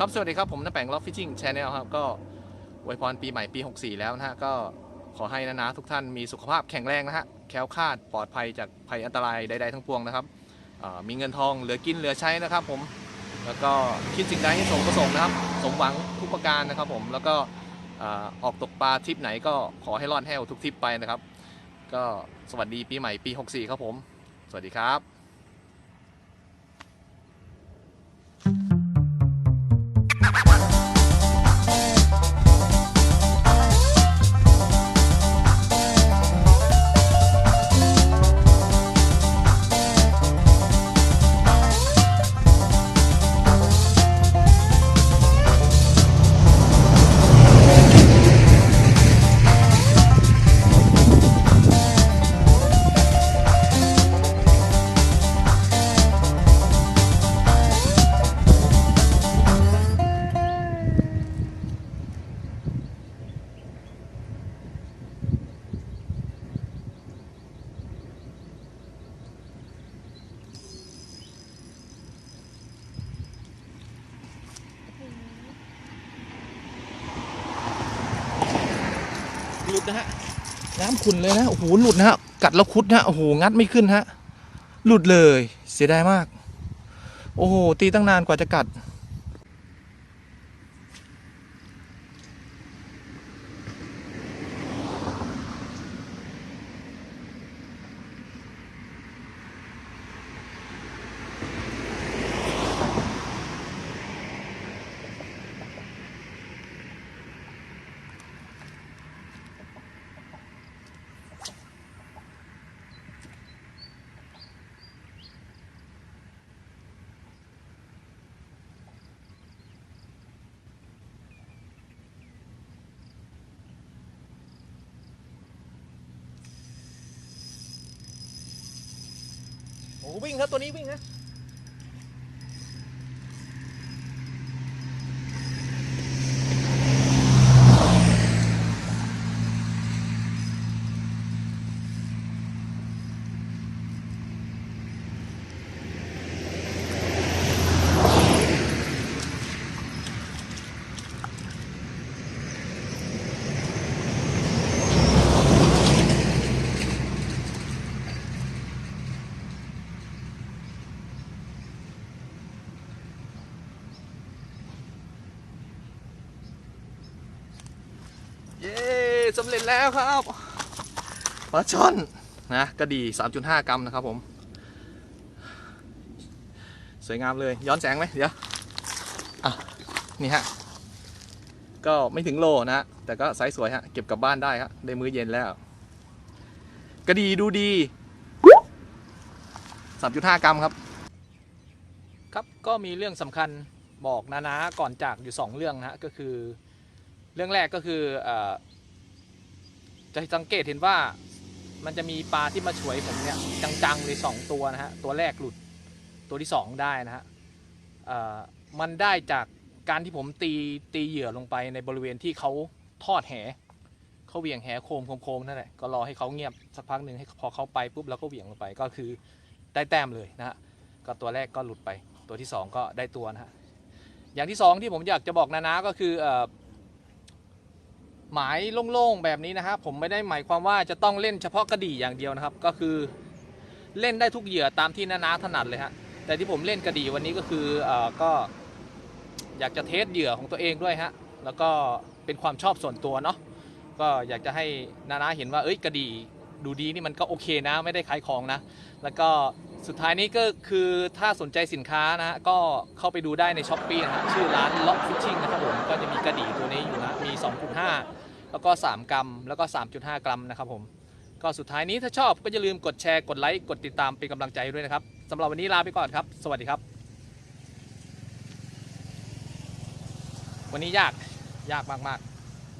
ครับ สวัสดีครับ ผมน้าแปงล็อกฟิชชิ่งชแนลครับ ก็อวยพรปีใหม่ปี 64 แล้วนะฮะ ก็ขอให้นะนะทุกท่านมีสุขภาพแข็งแรงนะฮะ แคล้วคลาดปลอดภัยจากภัยอันตรายใดๆทั้งปวงนะครับมีเงินทองเหลือกินเหลือใช้นะครับผม แล้วก็คิดสิ่งใดให้สมประสงค์นะครับ สมหวังทุกประการนะครับผม แล้วก็ออกตกปลาทริปไหนก็ขอให้รอดแห้วทุกทริปไปนะครับ ก็สวัสดีปีใหม่ปี 64 ครับผม สวัสดีครับ นะฮะน้ำขุ่นเลยนะโอ้โหหลุดนะฮะกัดแล้วคุดนะฮะโอ้โหงัดไม่ขึ้นฮะหลุดเลย เสียดายมาก โอ้โหตีตั้งนานกว่าจะกัด โอ้วิ่งครับตัวนี้วิ่งนะ เย้ สำเร็จแล้วครับปลาช่อนนะกระดี 3.5 กรัมนะครับผม สวยงามเลยย้อนแสงไหมเดี๋ยวอะนี่ฮะ ก็ไม่ถึงโลนะ แต่ก็ไซส์สวยฮะ เก็บกลับบ้านได้ครับได้มื้อเย็นแล้วกระดีดูดี 3.5 กรัมครับ ครับก็มีเรื่องสำคัญบอกนานาก่อนจากอยู่ 2 เรื่องนะฮะก็คือเรื่องแรกก็คืออ จะสังเกตเห็นว่ามันจะมีปลาที่มาฉวยผมเนี่ยจังๆเลยสองตัวนะฮะตัวแรกหลุดตัวที่สองได้นะฮะมันได้จากการที่ผมตีตีเหยื่อลงไปในบริเวณที่เขาทอดแหเขาเหวี่ยงแหโคมโคมนั่นแหละก็รอให้เขาเงียบสักพักหนึ่งให้พอเขาไปปุ๊บแล้วก็เหวี่ยงลงไปก็คือได้แต้มเลยนะฮะก็ตัวแรกก็หลุดไปตัวที่สองก็ได้ตัวนะฮะอย่างที่สองที่ผมอยากจะบอกนานาก็คืออ หมายโล่งๆแบบนี้นะครับผมไม่ได้หมายความว่าจะต้องเล่นเฉพาะกระดี่อย่างเดียวนะครับ ก็คือเล่นได้ทุกเหยื่อตามที่นานาถนัดเลยฮะแต่ที่ผมเล่นกระดี่วันนี้ก็คือเอ่อก็อยากจะเทสเหยื่อของตัวเองด้วยฮะแล้วก็เป็นความชอบส่วนตัวเนาะก็อยากจะให้นานาเห็นว่าเอ้ยกระดี่ดูดีนี่มันก็โอเคนะ ไม่ได้ขายของนะ แล้วก็ สุดท้ายนี้ก็คือถ้าสนใจสินค้านะฮะก็เข้าไปดูได้ในช้อปปี้นะฮะชื่อร้านล็อกฟิชชิ่งนะครับผมก็จะมีกระดี่ตัวนี้อยู่นะมี 2.5 แล้วก็ 3 กรัม แล้วก็ 3.5 กรัมนะครับผมก็สุดท้ายนี้ถ้าชอบก็อย่าลืมกดแชร์กดไลค์กดติดตามเป็นกำลังใจด้วยนะครับสำหรับวันนี้ลาไปก่อนครับ สวัสดีครับ วันนี้ยากยากมาก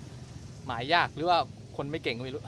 ๆ หมายยากหรือว่าคนไม่เก่งก็ไม่รู้